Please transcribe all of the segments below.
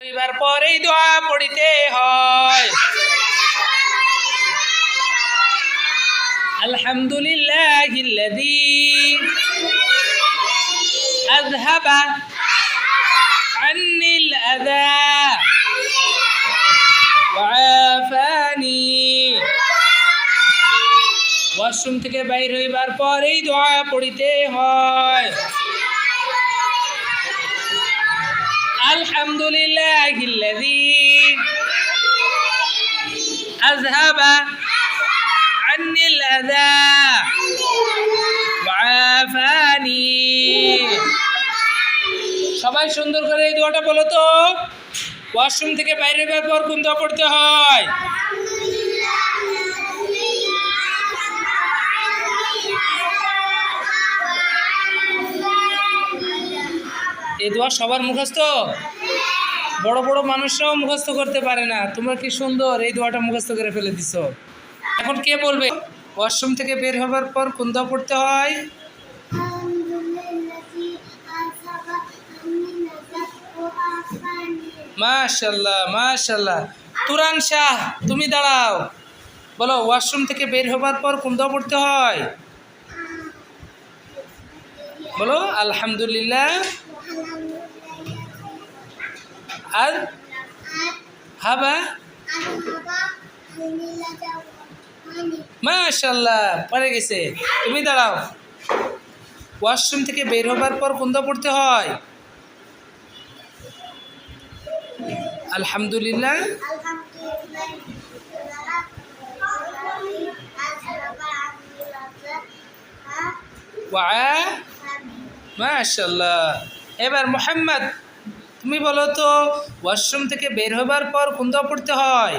এবার পরেই দোয়া পড়িতে হয় আলহামদুলিল্লাহ أذهب عني الأذى وعافاني ওয়াশরুম থেকে বাইর হইবার পরেই দোয়া পড়িতে হয় الحمد لله الذي أذهب عني الأذى وعافاني সবাই সুন্দর করে এই দোয়াটা বলো তো ওয়াশরুম থেকে বাইরে বের পর কোন দোয়া পড়তে হয় এই দোয়া সবার মুখস্থ? বড় বড় মানুষরাও মুখস্থ করতে পারে না। তোমরা কি সুন্দর এই দোয়াটা মুখস্থ করে ফেলে দিছো। এখন কে বলবে? ওয়াশরুম থেকে বের হবার পর কোন দোয়া পড়তে হয়। মাশাল্লাহ মাশাল্লাহ। তুরান শাহ, তুমি দাঁড়াও। বলো, ওয়াশরুম থেকে বের হবার পর কোন দোয়া পড়তে হয়। বলো, আলহামদুলিল্লাহ। আর হাবা? মাশাল্লাহ পড়ে গেছে। তুমি দাঁড়াও। ওয়াশরুম থেকে বের হবার পর কোন পড়তে হয়। আলহামদুলিল্লাহ। মাশাল্লাহ এবার মোহাম্মদ। তুমি বলো তো, ওয়াশরুম থেকে বের হবার পর কোন দোয়া পড়তে হয়?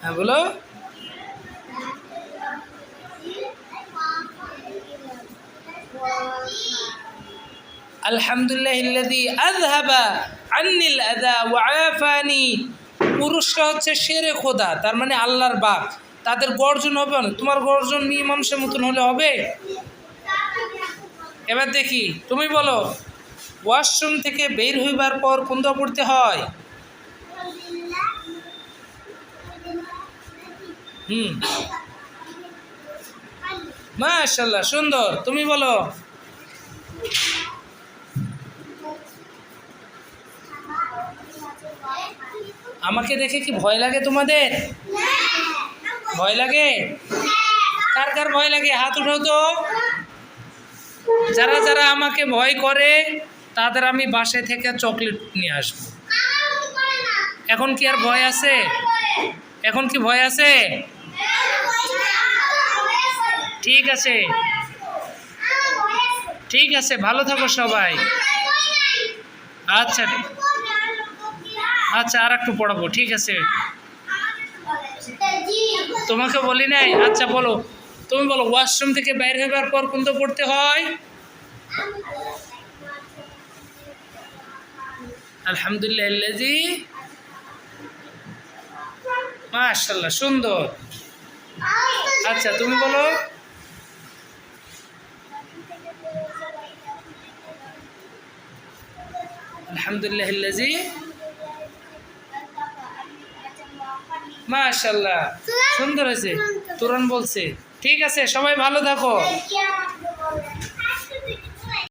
হ্যাঁ বলো। ওয়া আফানি। পুরুষরা হচ্ছে শেরে খোদা, তার মানে আল্লাহর বাপ। তাদের গর্জন হবে না তোমার গর্জন মেয়ে মানুষের মতন হলে হবে? এবার দেখি তুমি বলো ওয়াশরুম থেকে বের হইবার পর কোন দোয়া পড়তে হয়? হুম। মাশাল্লাহ সুন্দর। তুমি বলো। আমাকে দেখে কি ভয় লাগে তোমাদের? ভয় লাগে? কার কার ভয় লাগে? হাত উঠাও তো। যারা যারা আমাকে ভয় করে, তাদের আমি বাসে থেকে চকলেট নিয়ে আসব। এখন কি আর ভয় আছে? এখন কি ভয় আছে? ঠিক আছে। ঠিক আছে, ভালো থাকো সবাই। আচ্ছা। আচ্ছা আর একটু পড়াবো, ঠিক আছে। তোমাকে বলি নাই? আচ্ছা বলো। তুমি বলো, ওয়াশরুম থেকে বাইরে হবার পর কোন তো পড়তে হয়? আলহামদুলিল্লাহ মাশাল্লাহ সুন্দর। আচ্ছা তুমি বলো। আলহামদুলিল্লাহ ইল্লাজি মাশাল্লাহ সুন্দর হয়েছে। তুরন বলছে। ঠিক আছে সবাই ভালো থাকো।